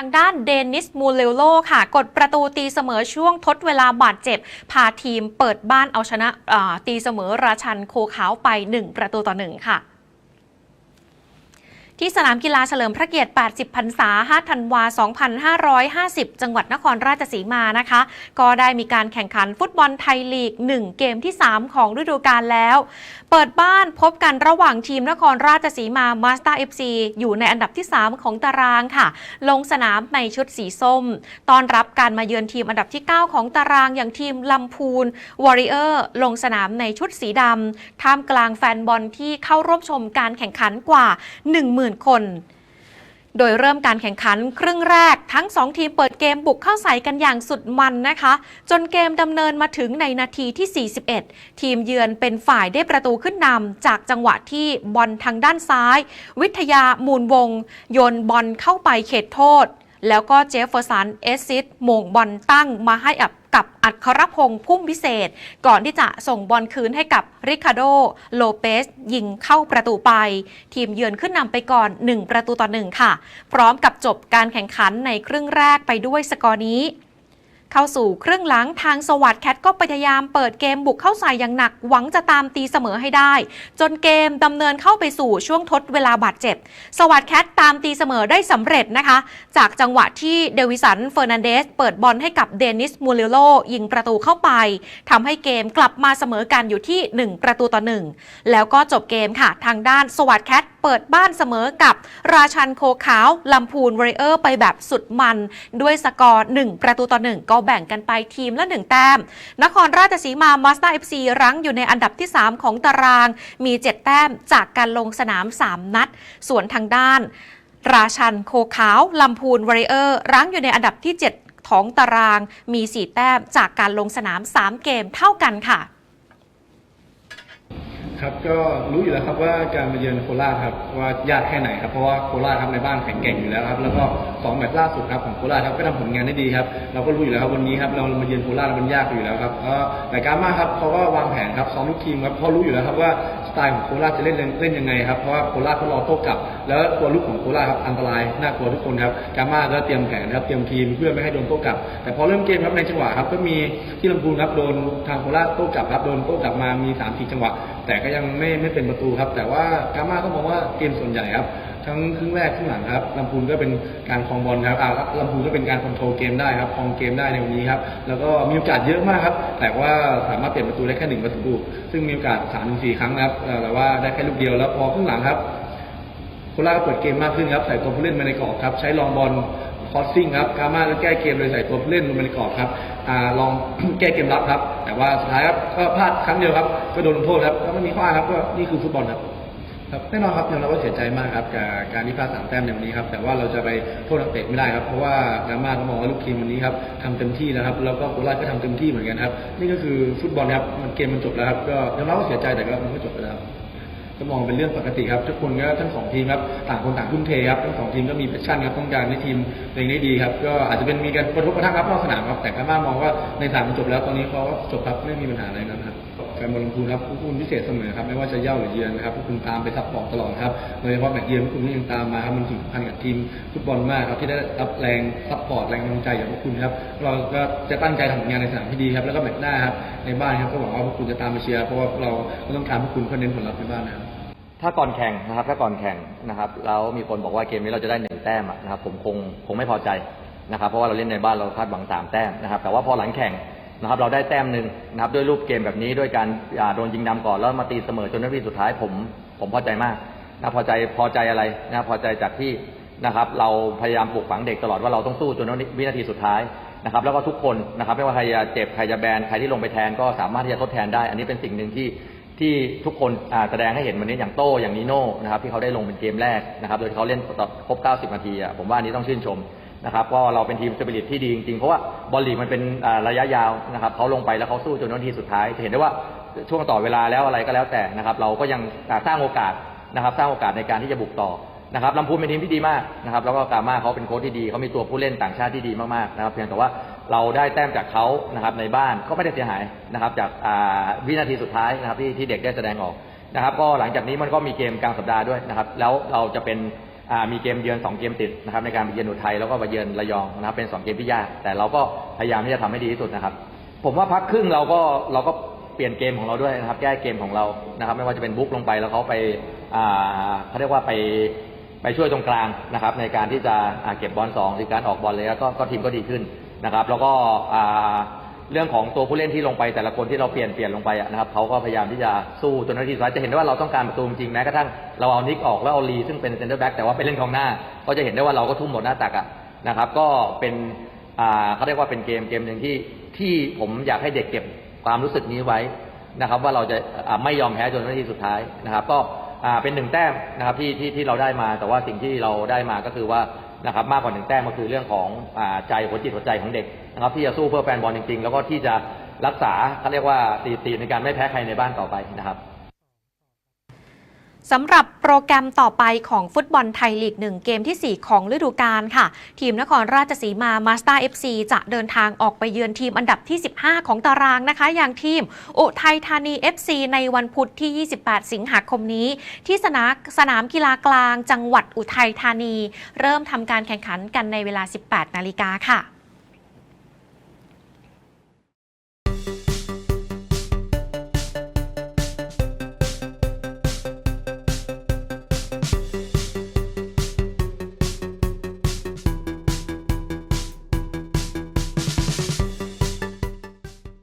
างด้านเดนิสมูเลโลค่ะ กดประตูตีเสมอช่วงทดเวลาบาดเจ็บ พาทีมเปิดบ้านเอาชนะตีเสมอราชันโคขาวไป 1 ประตูต่อ 1 ค่ะ ที่สนามกีฬาเฉลิมพระเกียรติ 80 พรรษา 5 ธันวา 2550 จังหวัดนครราชสีมานะคะ ก็ได้มีการแข่งขันฟุตบอลไทยลีก 1 เกมที่ 3 ของฤดูกาลแล้ว เปิดบ้านพบกันระหว่างทีมนครราชสีมามาสเตอร์เอฟซีอยู่ในอันดับที่ 3 ของตารางค่ะ ลงสนามในชุดสีส้ม ตอนรับการมาเยือนทีมอันดับที่ 9 ของตารางอย่างทีมลำพูนวอริเออร์ลงสนามในชุดสีดำท่ามกลางแฟนบอลที่เข้าร่วมชมการแข่งขันกว่า0,000 คน โดยเริ่มการแข่งขันครึ่งแรกทั้ง 2 ทีมเปิดเกมบุกเข้าใส่กันอย่างสุดมันนะคะ จนเกมดำเนินมาถึงในนาทีที่ 41 ทีมเยือนเป็นฝ่ายได้ประตูขึ้นนำจากจังหวะที่บอลทางด้านซ้าย วิทยามูลวง โยนบอลเข้าไปเขตโทษ แล้วก็เจฟเฟอร์สันเอสซิสมงบอลตั้งมาให้อับกับอัครพงษ์พุ่มพิเศษ ก่อนที่จะส่งบอลคืนให้กับริคาโด โลเปส ยิงเข้าประตูไป ทีมเยือนขึ้นนำไปก่อน 1 ประตูต่อ 1 ค่ะ พร้อมกับจบการแข่งขันในครึ่งแรกไปด้วยสกอร์นี้ เข้าสู่ครึ่งหลังทางสวัสด์แคทก็พยายามเปิดเกมบุกเข้าใส่อย่างหนักหวังจะตามตีเสมอให้ได้ จนเกมดำเนินเข้าไปสู่ช่วงทดเวลาบาดเจ็บ สวัสด์แคทตามตีเสมอได้สำเร็จนะคะ จากจังหวะที่เดวิสันเฟอร์นันเดสเปิดบอลให้กับเดนิสมูเลโลยิงประตูเข้าไปทำให้เกมกลับมาเสมอกันอยู่ที่ 1 ประตูต่อ 1 แล้วก็จบเกมค่ะ ทางด้านสวัสด์แคทเปิดบ้านเสมอกับราชันโคขาวลำพูนวอริเออร์ไปแบบสุดมัน ด้วยสกอร์1ประตูต่อ 1 ก็แบ่งกันไปทีมละ 1 แต้ม นครราชสีมามาสเตอร์เอฟซีรั้งอยู่ในอันดับที่ 3 ของตาราง มี 7 แต้มจากการลงสนาม 3 นัด ส่วนทางด้าน ราชันโคขาวลำพูนวอริเออร์รั้งอยู่ในอันดับที่ 7 ของตาราง มี 4 แต้มจากการลงสนาม 3 เกมเท่ากันค่ะ ครับก็รู้อยู่แล้วครับว่าการมาเยือนโคราชครับว่ายากแค่ไหนครับเพราะว่าโคราชครับในบ้านแข็งแกร่งอยู่แล้วครับแล้วก็สองแมตช์ล่าสุดครับของโคราชครับก็ทำผลงานได้ดีครับเราก็รู้อยู่แล้วครับวันนี้ครับเรามาเยือนโคราชมันยากอยู่แล้วครับก็แต่การมากครับเขาก็วางแผนครับซ้อมลูกทีมครับเพราะรู้อยู่แล้วครับว่าสไตล์ของโคราชจะเล่นเล่นยังไงครับเพราะว่าโคราชเขารอโต้กลับ แล้วตัวลูกของโคราชครับอันตรายน่ากลัวทุกคนครับกามาก็เตรียมแผนครับเตรียมทีมเพื่อไม่ให้โดนโต้กลับ แต่พอเริ่มเกมครับในจังหวะครับก็มีที่ลำพูนครับโดนทางโคราชโต้กลับครับโดนโต้กลับมามี3ามสี่จังหวะ แต่ก็ยังไม่ไม่เป็นประตูครับ แต่ว่ากามาก็มองว่าเกมส่วนใหญ่ครับ ทั้งครึ่งแรกครึ่งหลังครับลำพูนก็เป็นการครองบอลครับอ่าลำพูนก็เป็นการคอนโทรลเกมได้ครับครองเกมได้ในวันนี้ครับแล้วก็มีโอกาสเยอะมากครับแต่ว่าสามารถเปลี่ยนประตูได้แค่หนึ่งประตูซึ่งมีโอกาสสามถึงสี่ครั้งนะครับแต่ว่าได้แค่ลูกเดียวแล้วพอครึ่งหลังครับโคราชก็เปิดเกมมากขึ้นครับใส่ตัวผู้เล่นมาในกรอบครับใช้ลองบอลคอสซิ่งครับกามาก็แก้เกมโดยใส่ตัวผู้เล่นลงมาในกรอบครับอลองแก้เกมรับครับ แต่ว่าสุดท้ายครับก็พลาดครั้งเดียวครับก็โดนลงโทษครับก็ไม่มีข้ออ้าครับก็นี่คือฟุตบอลครับ ครับแน่นอนครับยอมรับว่าเสียใจมากครับกับการที่พลาดสามแต้มในวันนี้ครับแต่ว่าเราจะไปโทษนักเตะไม่ได้ครับเพราะว่ากามาก็มองว่าลูกทีมวันนี้ครับทำเต็มที่แล้วครับแล้วก็โคราชก็ทำเต็มที่เหมือนกันครับนี่ก็คือฟุตบอลครับมันเกมมันจบแล้วครับก็ยอมรับว่าเสียใจแต่ก็มันก็จบไปแล้วก็มองเป็นเรื่องปกติครับทุกคนก็ทั้งสองทีมครับต่างคนต่างทุ่มเทครับทั้งสองทีมก็มีแพชชั่นครับต้องการให้ทีมเองได้ดีครับก็อาจจะเป็นมีการประทบกระทั่งครับนอกสนามครับแต่ก็มามองว่าในสนามมันจบแล้วตอนนี้เขาก็จบครับไม่มีปัญหาอะไรนะครับ ฟนบอลลำพูนครับพวกคุณพิเศษเสมอครับไม่ว่าจะเย่าหรือเยือนนะครับพวกคุณตามไปซัพพอร์ตตลอดครับโดยเฉพาะแมตช์เยือนพวกคุณก็ยังตามมาครับมันถึงพันกับทีมฟุตบอลมากครับที่ได้รับแรงซัพพอร์ตแรงกำลังใจจากพวกคุณครับเราก็จะตั้งใจทำผลงานในสนามที่ดีครับแล้วก็แมตช์หน้าครับในบ้านครับก็หวังว่าพวกคุณจะตามมาเชียร์เพราะว่าเราก็ต้องการพวกคุณเพื่อเน้นผลลัพธ์ในบ้านนะครับถ้าก่อนแข่งนะครับถ้าก่อนแข่งนะครับแล้วมีคนบอกว่าเกมนี้เราจะได้หนึ่งแต้มนะครับผมคงคงไม่พอใจนะครับเพราะว่าเราเล่นในบ้านเราคาดหวังสามแต้มนะครับแต่ว่าพอหลังแข่ง นะครับเราได้แต้มหนึ่งนะครับด้วยรูปเกมแบบนี้ด้วยการโดนยิงนำก่อนแล้วมาตีเสมอจนนาทีสุดท้ายผมผมพอใจมากนะพอใจพอใจอะไรนะพอใจจากที่นะครับเราพยายามปลูกฝังเด็กตลอดว่าเราต้องสู้จนวินาทีสุดท้ายนะครับแล้วก็ทุกคนนะครับไม่ว่าใครจะเจ็บใครจะแบนใครที่ลงไปแทนก็สามารถที่จะทดแทนได้ อันนี้เป็นสิ่งหนึ่งที่ที่ทุกคนแสดงให้เห็นวันนี้อย่างโต้อย่างนิโน่นะครับที่เขาได้ลงเป็นเกมแรกนะครับโดยเขาเล่นครบ 90 นาทีอะผมว่านนี้ต้องชื่นชม นะครับก็เราเป็นทีมสปิริตที่ดีจริงๆ เพราะว่าบอลลีกมันเป็นระยะยาวนะครับเขาลงไปแล้วเขาสู้จนนาทีสุดท้ายจะเห็นได้ว่าช่วงต่อเวลาแล้วอะไรก็แล้วแต่นะครับ เราก็ยังสร้างโอกาสนะครับ สร้างโอกาสในการที่จะบุกต่อนะครับลำพูนเป็นทีมที่ดีมากนะครับ แล้วก็กามาเขาเป็นโค้ชที่ดีเขามีตัวผู้เล่นต่างชาติที่ดีมากๆนะครับ เพียงแต่ว่าเราได้แต้มจากเขานะครับในบ้านก็ไม่ได้เสียหายนะครับจากวินาทีสุดท้ายนะครับที่ที่เด็กได้แสดงออกนะครับ ก็หลังจากนี้มันก็มีเกมกลางสัปดาห์ด้วยนะครับ แล้วเราจะเป็น มีเกมเยือน2เกมติดนะครับในการไปเยือนอุทัยแล้วก็ไปเยือนระยองนะครับเป็น2เกมที่ยาก แต่เราก็พยายามที่จะทำให้ดีที่สุดนะครับ ผมว่าพักครึ่งเราก็เราก็เปลี่ยนเกมของเราด้วยนะครับ แก้เกมของเรานะครับ ไม่ว่าจะเป็นบุ๊กลงไปแล้วเขาไปอ่าเขาเรียกว่าไปไปช่วยตรงกลางนะครับ ในการที่จะเก็บบอลสองหรือการออกบอลเลยก็ก็ทีมก็ดีขึ้นนะครับ แล้วก็อ่า เรื่องของตัวผู้เล่นที่ลงไปแต่ละคนที่เราเปลี่ยนเปลี่ยนลงไปนะครับเขาก็พยายามที่จะสู้จนนาทีสุดท้ายจะเห็นได้ว่าเราต้องการประตูจริงแม้กระทั่งเราเอานิกออกแล้วเอาลีซึ่งเป็นเซนเตอร์แบ็กแต่ว่าไปเล่นกองหน้า ก็จะเห็นได้ว่าเราก็ทุ่มหมดหน้าตักอะนะครับ ก็เป็นเขาเรียกว่าเป็นเกมเกมหนึ่งที่ที่ผมอยากให้เด็กเก็บความรู้สึกนี้ไว้นะครับ ว่าเราจะไม่ยอมแพ้จนนาทีสุดท้ายนะครับ ก็เป็นหนึ่งแต้มนะครับที่ที่ที่เราได้มา แต่ว่าสิ่งที่เราได้มาก็คือว่า นะครับมากกว่าหนึ่งแต้มก็คือเรื่องของอใจหัวจิตหัวใจของเด็กนะครับที่จะสู้เพื่อแฟนบอลจริงๆ แล้วก็ที่จะรักษาเขาเรียกว่าตีตีในการไม่แพ้ใครในบ้านต่อไปนะครับสำหรับ รแกรมต่อไปของฟุตบอลไทยลีก 1 เกมที่ 4 ของฤดูกาลค่ะ ทีมนครราชสีมามาสเตอร์ FC จะเดินทางออกไปเยือนทีมอันดับที่ 15 ของตารางนะคะ อย่างทีม อุทัยธานี FC ในวันพุธที่ 28 สิงหาคมนี้ ที่สนามสนามกีฬากลางจังหวัดอุทัยธานี เริ่มทำการแข่งขันกันในเวลา 18 นาฬิกาค่ะ